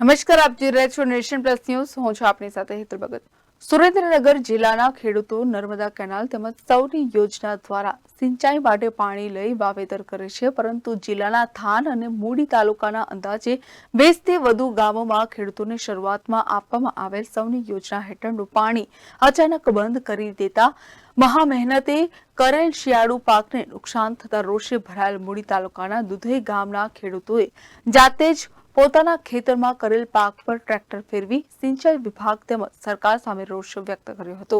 નમસ્કાર, આપ જોઈ રહ્યા છો નેશન પ્લસ ન્યૂઝ. હું છું આપની સાથે હેતલ ભગત. સુરેન્દ્રનગર જિલ્લાના ખેડૂતો નર્મદા કેનાલ તેમજ સૌની યોજના દ્વારા સિંચાઈ માટે પાણી લઈ વાવેતર કરે છે, પરંતુ જિલ્લાના થાન અને મૂડી તાલુકાના અંદાજે વીસથી વધુ ગામોમાં ખેડૂતોને શરૂઆતમાં આપવામાં આવેલ સૌની યોજના હેઠળનું પાણી અચાનક બંધ કરી દેતા મહા મહેનતે કરેલ શિયાળુ પાકને નુકસાન થતા રોષે ભરાયેલ મૂડી તાલુકાના દુધઈ ગામના ખેડૂતોએ જાતે જ પોતાના ખેતરમાં કરેલ પાક પર ટ્રેક્ટર ફેરવી સિંચાઈ વિભાગ તેમજ સરકાર સામે રોષ વ્યક્ત કર્યો હતો.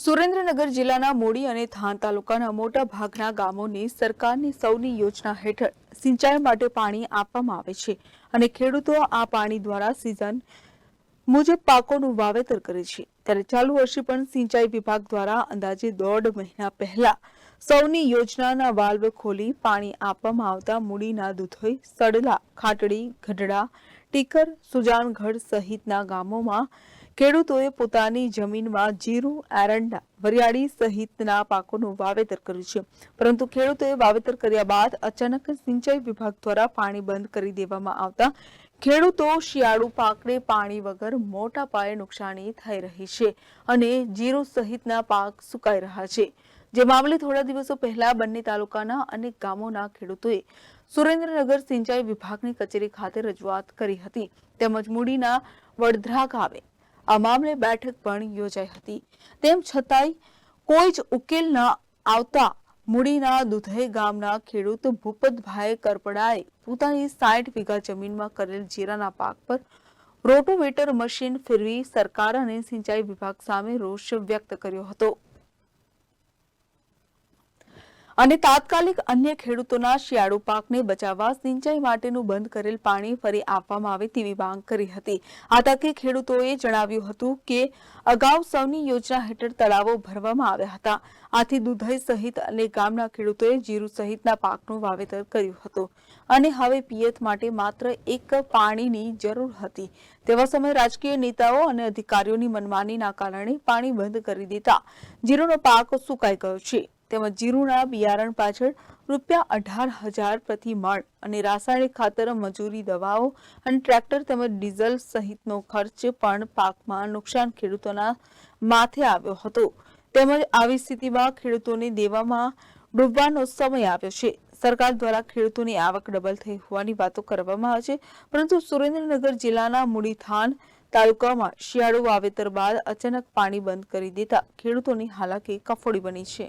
સુરેન્દ્રનગર જિલ્લાના મોડી અને થાન તાલુકાના મોટા ભાગના ગામોની સરકારની સૌની યોજના હેઠળ સિંચાઈ માટે પાણી આપવામાં આવે છે અને ખેડૂતો આ પાણી દ્વારા સિઝન મુજબ પાકોનું વાવેતર કરે છે. ત્યારે ચાલુ વર્ષે પણ સિંચાઈ વિભાગ દ્વારા અંદાજે દોઢ મહિના પહેલા સૌની યોજનાના વાલ્વ ખોલી પાણી આપવામાં આવતા મૂડીના દુધોઈ સડલા ખાટડી, ગઢડા, ટીકર, સુજાનગઢ સહિતના ગામોમાં ખેડૂતોએ પોતાની જમીનમાં જીરું, એરંડા, વરિયાળી સહિતના પાકોનું વાવેતર કર્યું છે. પરંતુ ખેડૂતોએ વાવેતર કર્યા બાદ અચાનક સિંચાઈ વિભાગ દ્વારા પાણી બંધ કરી દેવામાં આવતા ખેડૂતો શિયાળુ પાકને પાણી વગર મોટા પાયે નુકસાની થઈ રહી છે અને જીરું સહિતના પાક સુકાઈ રહ્યા છે. જે મામલે થોડા દિવસો પહેલા બંને તાલુકાના અનેક ગામોના ખેડૂતોએ સુરેન્દ્રનગર સિંચાઈ વિભાગની કચેરી ખાતે રજૂઆત કરી હતી. તેમજ મૂડીના વડધરા ગામે આ મામલે બેઠક પણ યોજાઈ હતી. તેમ છતાંય કોઈ જ ઉકેલ ન આવતા મૂડીના દુધઈ ગામના ખેડૂત ભૂપતભાઈ કરપડાએ પોતાની સાઠ વીઘા જમીનમાં કરેલ જીરાના પાક પર રોટોવેટર મશીન ફેરવી સરકાર અને સિંચાઈ વિભાગ સામે રોષ વ્યક્ત કર્યો હતો. અને તાત્કાલિક અન્ય ખેડૂતોના શિયાળુ પાકને બચાવવા સિંચાઈ માટેનું બંધ કરેલ પાણી ફરી આપવામાં આવે તેવી માંગ કરી હતી. આ તકે ખેડૂતોએ જણાવ્યું હતું કે અગાઉ સૌની યોજના હેઠળ તળાવો ભરવામાં આવ્યા હતા. આથી દુધઈ સહિત અનેક ગામના ખેડૂતોએ જીરું સહિતના પાકનું વાવેતર કર્યું હતું. અને હવે પિયત માટે માત્ર એક પાણીની જરૂર હતી. તેવા સમયે રાજકીય નેતાઓ અને અધિકારીઓની મનમાનીના કારણે પાણી બંધ કરી દેતા જીરુનો પાક સુકાઈ ગયો છે. તેમજ જીરુના બિયારણ પાછળ રૂપિયા અઢાર હજાર પ્રતિ મણ અને રાસાયણિક ખાતર, મજૂરી દવાઓ અને ટ્રેક્ટર તેમજ ડીઝલ સહિતનો ખર્ચ પણ પાકમાં નુકસાન ખેડૂતોના માથે આવ્યો હતો. તેમજ આવી સ્થિતિમાં ખેડૂતોને દેવામાં ડૂબવાનો સમય આવ્યો છે. સરકાર દ્વારા ખેડૂતોની આવક ડબલ થઈ હોવાની વાતો કરવામાં આવે છે. પરંતુ સુરેન્દ્રનગર જિલ્લાના મૂડીથાન તાલુકામાં શિયાળુ વાવેતર બાદ અચાનક પાણી બંધ કરી દેતા ખેડૂતોની હાલાકી કફોડી બની છે.